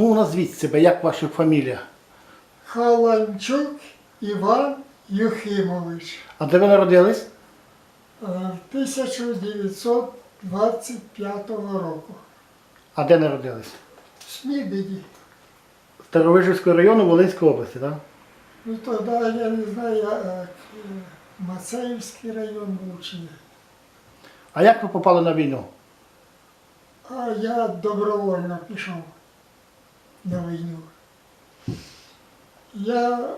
Ну, назвіть себе, як ваша фамілія? Халанчук Іван Юхимович. А де ви народились? е, 1925 року. А де народились? В Смібіді. Старовижівського району Волинської області, так? Ну тоді я не знаю, як е, Мацеївський район був чи ні. А як ви попали на війну? А я добровольно пішов на війну. Я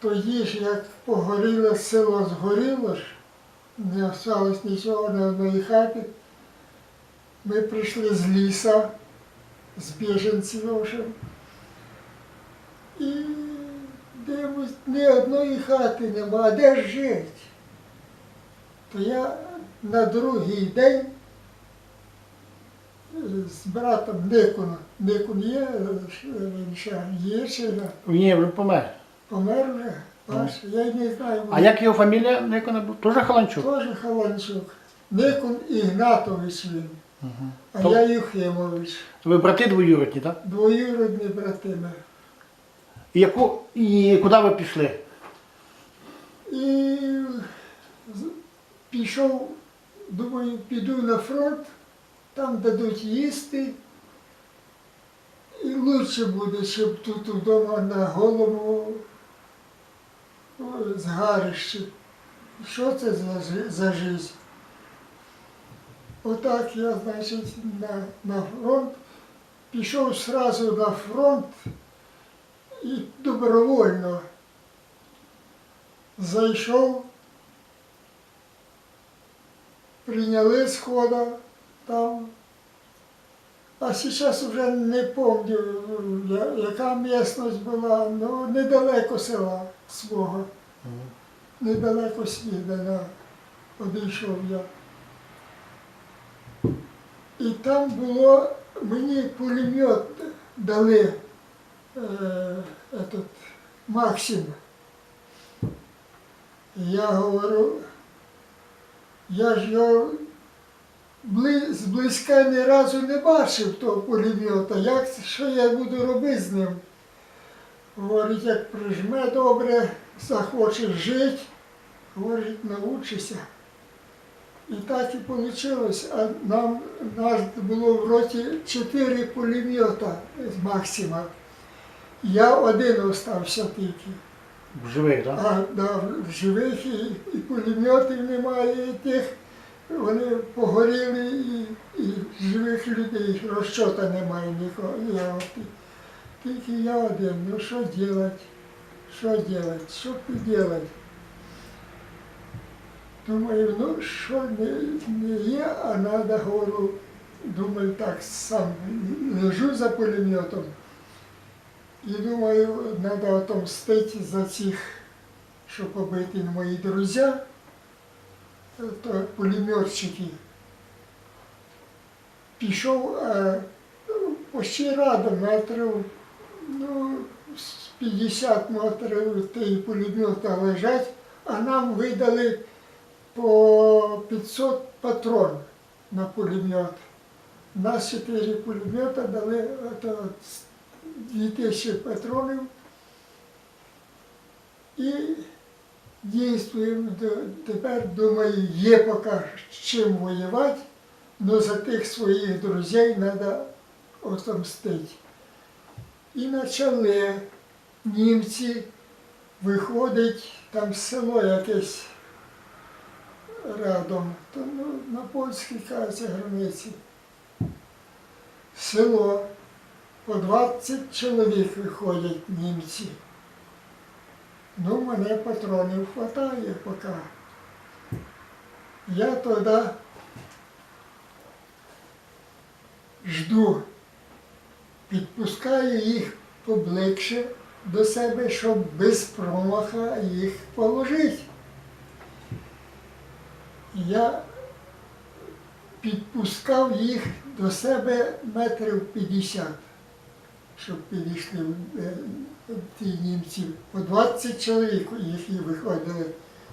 тоді ж, як погоріло село згоріло ж, не осталось нічого на одній хаті. Ми прийшли з ліса, з біженців. І дивимось, ні одної хати нема, а де ж жити? То я на другий день з братом Никоном. Никон є, е, він? Ні, помер. помер вже. Аж я не знаю. А як його фамілія? Як вона була? Тоже Халанчук? Теж Халанчук. Никон Ігнатович він, Угу. а То- я Юхимович. Ви брати двоюродні, так? Двоюродні брати ми. І, яку, і куди ви пішли? І з- пішов, думаю, піду на фронт, там дадуть їсти. І лучше буде, щоб тут вдома на голову згарище. Що це за, за життя? Отак я, значить, на, на фронт, пішов сразу на фронт і добровольно зайшов, прийняли схода там. А зараз вже не пам'ятаю, яка місцевість була, ну недалеко села свого, недалеко Смідана одійшов я. І там було, мені пулемет дали е, этот, Максим. Я говорю, я ж його зблизька ні разу не бачив того пулемета. Як, що я буду робити з ним? Говорить, як прижме добре, захочеш жити, говорить, научишся. І так і вийшло. А нам нас було в роті чотири пулемета з Максима. Я один остався тільки. Живий, так? А да, в живих і, і пулеметів немає, і тих вони погоріли, і, і живих людей розчота немає нікого. Я, тільки я один. Ну що робити? Що робити? Що поділати? Думаю, ну що не, не є, а треба, говорю, думаю, так сам лежу за пулеметом. І думаю, треба отомстити за цих, що побиті мої друзі, пулеметчики. Пішов а, ну, почти радом метрів, ну, з 50 метрів тієї пулемета лежать, а нам видали по 500 патрон на пулемет. Нас 4 пулемета дали ото, 2000 патронів і дійствуємо. Тепер, думаю, є поки з чим воювати, але за тих своїх друзей треба отомстити. І почали німці виходить, там село якесь рядом, то, ну, на польській кажеться границі. Село по 20 чоловік виходять німці. Ну, мене патронів хватає поки. Я тоді жду, підпускаю їх поближче до себе, щоб без промаха їх положити. Я підпускав їх до себе метрів 50, щоб підійшли е, ті німці. По 20 чоловік їх виходили,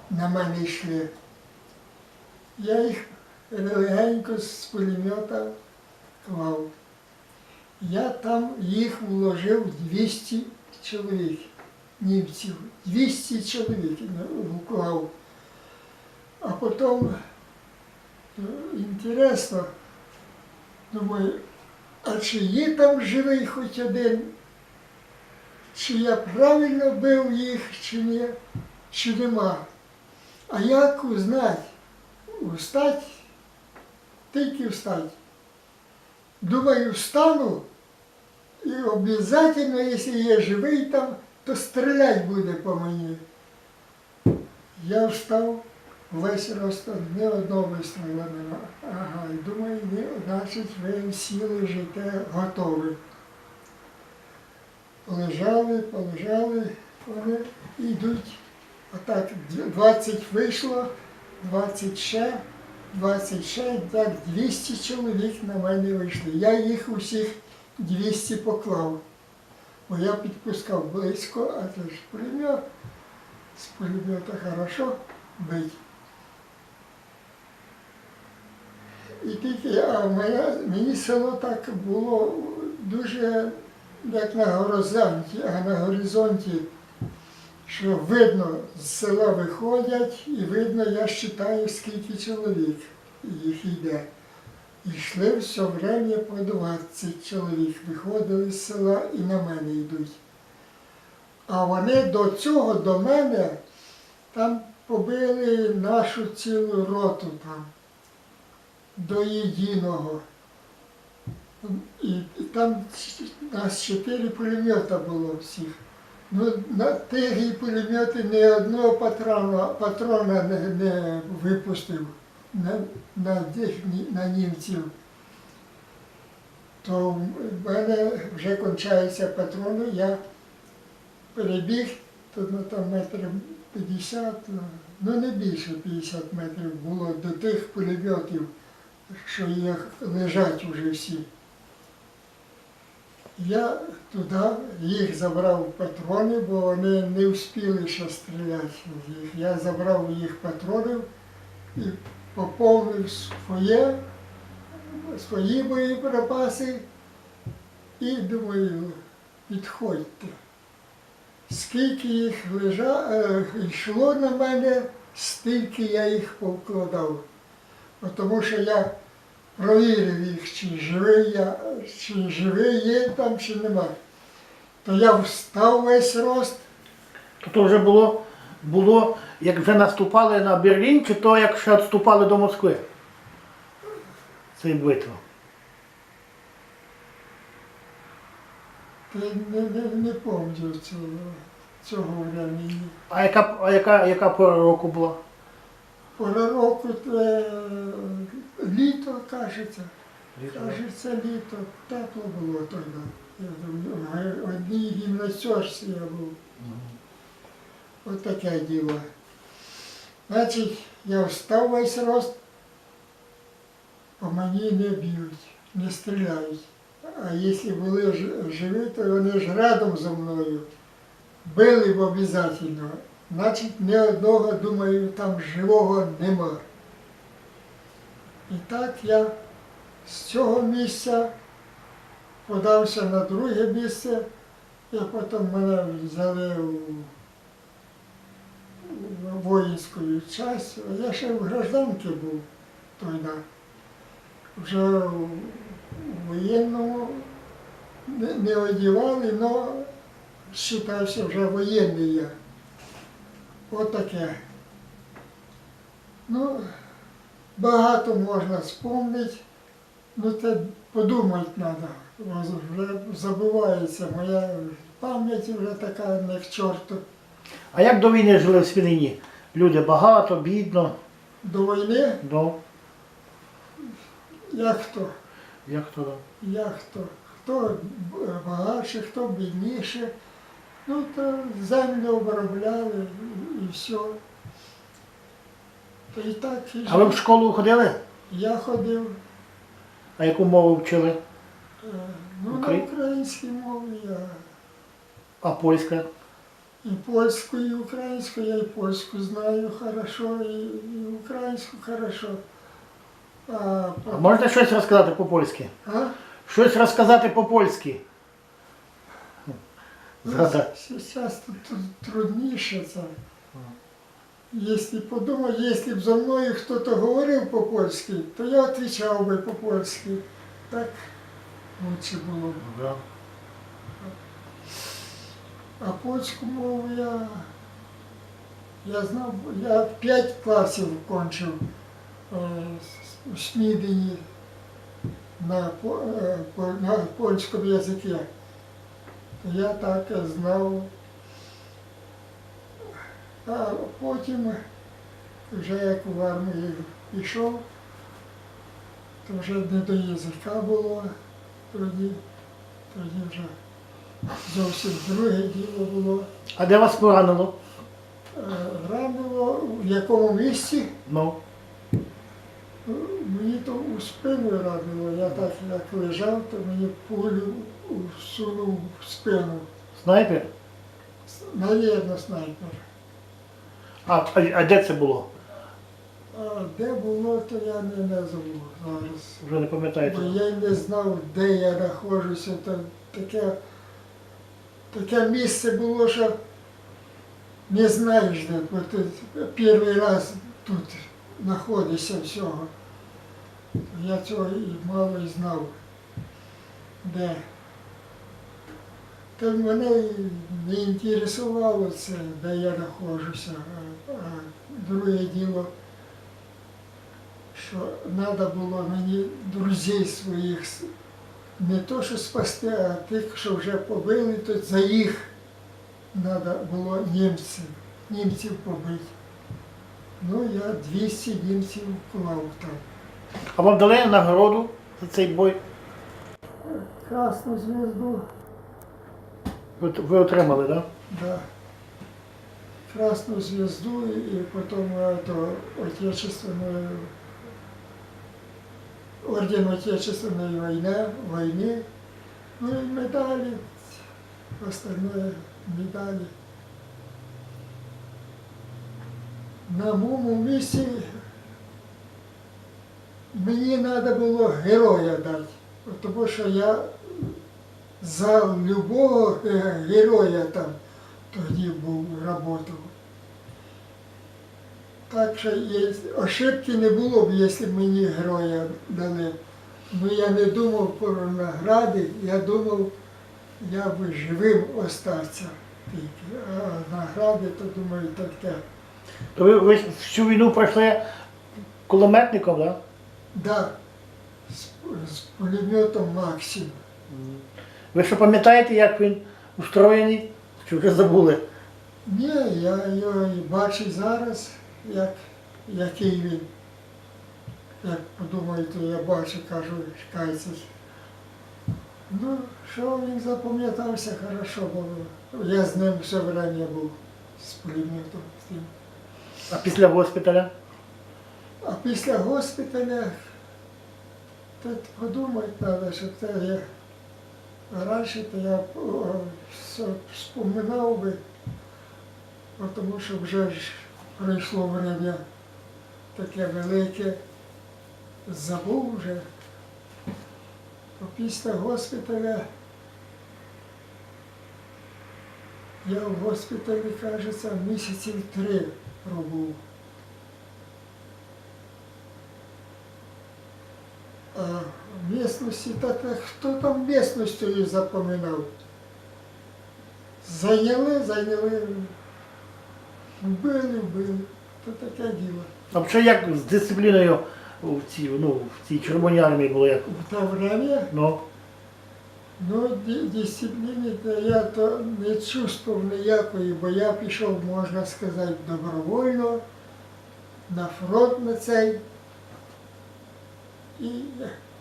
на мене йшли. Я їх легенько з пулемета клав. Я там їх вложив 200 чоловік, німців. 200 чоловік вклав. А потім е, інтересно, думаю, а чи є там живий хоч один? Чи я правильно бив їх, чи ні, чи нема. А як узнати? Устать, тільки встать. Думаю, встану і обов'язково, якщо є живий там, то стріляти буде по мені. Я встав весь ростом, ні одного вистрілу нема. Ага, і думаю, ні, значить ви сіли життя готові. Полежали, полежали, вони йдуть. Отак 20 вийшло, 20 ще, 20 ще, так 200 чоловік на мене вийшли. Я їх усіх 200 поклав. Бо я підпускав близько, а це ж пулемет. З пулемета хорошо бить. І тільки, а моя, мені село так було дуже як на горизонті, а на горизонті, що видно, з села виходять і видно, я вважаю, скільки чоловік їх йде. І йшли все время по 20 чоловік, виходили з села і на мене йдуть. А вони до цього, до мене, там побили нашу цілу роту там, до єдиного. І, там нас чотири пулемета було всіх. Ну, на тих пулемети ні одного патрона, патрона не, не випустив на, на, на німців. То в мене вже кончаються патрони, я перебіг, то ну, там метрів 50, ну, ну не більше 50 метрів було до тих пулеметів, що їх лежать уже всі. Я туди їх забрав патрони, бо вони не встигли ще стріляти з їх. Я забрав їх патронів і поповнив своє, свої боєприпаси і думаю, підходьте. Скільки їх лежа, е, йшло на мене, стільки я їх повкладав. Тому що я провірив їх, чи живий я, чи живий є там, чи нема. То я встав весь рост, То вже було, було, як вже наступали на Берлін, чи то як ще відступали до Москви? Цей битва. я не, не, не пам'ятаю цього, цього времени. А яка, а яка, яка пора року була? Пора року це літо, кажеться. Кажеться, літо, тепло було тоді. Я думаю, одній гімнастерці я був. От таке діло. Значить, я встав весь рост, по мені не б'ють, не стріляють. А якщо були живі, то вони ж рядом зі мною. Били б обов'язково. Значить, ні одного, думаю, там живого нема. І так я з цього місця подався на друге місце, і потім мене взяли у, воїнську часть. Я ще в гражданці був тоді. Вже у воєнному не, одягали, але вважався вже воєнний я. От таке. Ну, багато можна вспомнити, ну це подумати треба. Вже забувається, моя пам'ять вже така не к чорту. А як до війни жили в Свінині? Люди багато, бідно. До війни, Ну, як хто? як то? Як хто? Хто багатше, хто бідніше. Ну, то землю обробляли все. І так і А ви в школу ходили? я ходив. А яку мову вчили? Е, Ну, на українській мові я А польська? і польську, і українську, я і польську знаю хорошо, і, і українську хорошо. А, А можете щось розказати по-польськи? а? Щось розказати по-польськи. Згадати. Сейчас тут трудніше це. Якщо подумати, якщо б зо мною хтось говорив по-польськи, то я відповідав би по-польськи. Так лучше було б. Да. А польську мову я, я знав, я п'ять класів кончив с- у Смідені на, е, на польському язикі. Я так знав. А потім, вже як в армію пішов, то вже не до язика було тоді, тоді вже зовсім друге діло було. А де вас поранило? Е, Ранило в якому місці? Ну. Мені то у спину ранило. Я так як лежав, то мені пулю всунув в спину. Снайпер? Навірно, снайпер. А, а, а де це було? А де було, то я не назву зараз. Вже не пам'ятаєте. Бо я й не знав, де я знаходжуся. То таке, таке місце було, що не знаєш де, бо ти перший раз тут знаходишся всього. Я цього і мало й знав, де. Та мене не інтересувало це, де я знаходжуся. Друге діло, що треба було мені друзей своїх не то, що спасти, а тих, що вже побили, то за їх треба було німців, німців побити. Ну, я 200 німців вклав там. А вам дали нагороду за цей бой? Красну звезду, Ви, ви отримали, так? Да? да. Красну звезду и потом это отечественную орден Отечественной войны, войны, ну и медали, остальное медали. На моєму місці мені треба було героя дати, тому що я за любого е, героя там тоді був, работав. Так що є, ошибки не було б, якщо б мені героя дали. Ну я не думав про награди, я думав, я би живим остався. А награди, то думаю, таке. То ви, ви всю війну пройшли кулеметником, так? Да? Да, з, з пулеметом Максим. Ви що пам'ятаєте, як він устроєний? Чи вже забули? Ні, я його і бачу зараз, як, який він. Як подумаю, то я бачу, кажу, чекайте. Ну, що він запам'ятався, хорошо було. Я з ним все время був з пулеметом. А після госпіталя? А після госпіталя, тут подумати треба, що це я раніше то я все вспоминав би, тому що вже ж пройшло время таке велике, забув вже. Після госпіталя я в госпіталі, кажеться, місяців три пробув. А местности, так а хто там местностью її запоминав? Зайняли, зайняли, вбили, вбили. То таке діло. А взагалі як з дисципліною в цій, ну, в цій Червоній армії було як? В те время, Ну, ну, ді- дисципліни то я то не чувствував ніякої, бо я пішов, можна сказати, добровольно на фронт на цей. І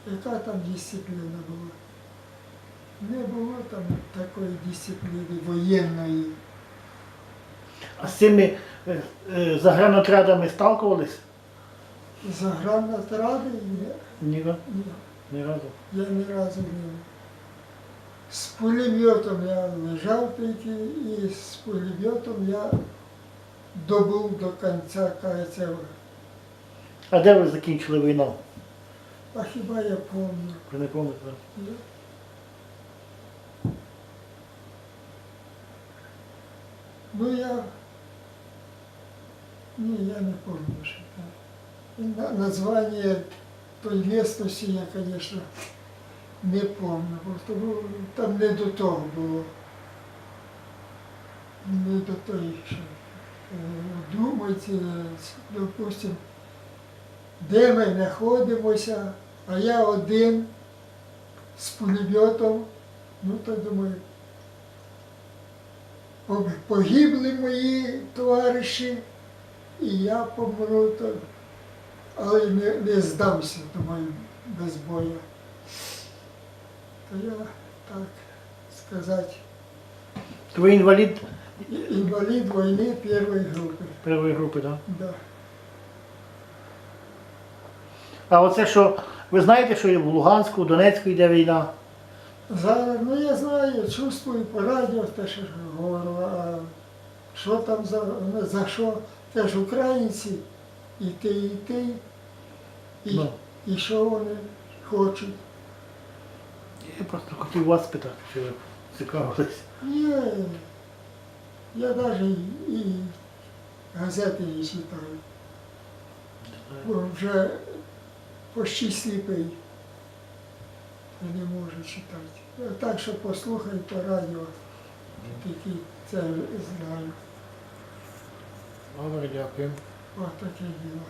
яка там дисципліна була? Не було там такої дисципліни воєнної. а з цими е, е, загранотрядами сталкувались? Загранатради ні, Ні, ні, ні разу. я ні разу не. З пулеметом я лежав тільки і з пулеметом я добув до кінця кайця. А де ви закінчили війну? А хіба я помню? Ви не пам'ятаєте? Я- Ну я. Ні, я не помню, що там. І Названня той місності я, звісно, не помню, тому там не до того було. Не до того, що е, думати, допустим, де ми знаходимося, а я один з пулеметом, ну то думаю, погибли мої товариші, і я помру, то, але не, не здамся, думаю, без бою. То я так сказати, ви інвалід інвалід війни першої групи. першої групи, так? Да. А оце що, ви знаєте, що в Луганську, в Донецьку йде війна? Зараз, ну я знаю, чувствую по радіо те, що говорю, а що там за, за що? Теж українці, і ти, і ти, і, Ну. і що вони хочуть. Я просто хотів вас спитати, чи ви цікавились. Ні, я навіть і, і газети не читаю, бо вже почти сліпий. Я не можу читати. Так що послухай по радіо, тільки це знаю. Добре, дякую. Ось таке діло.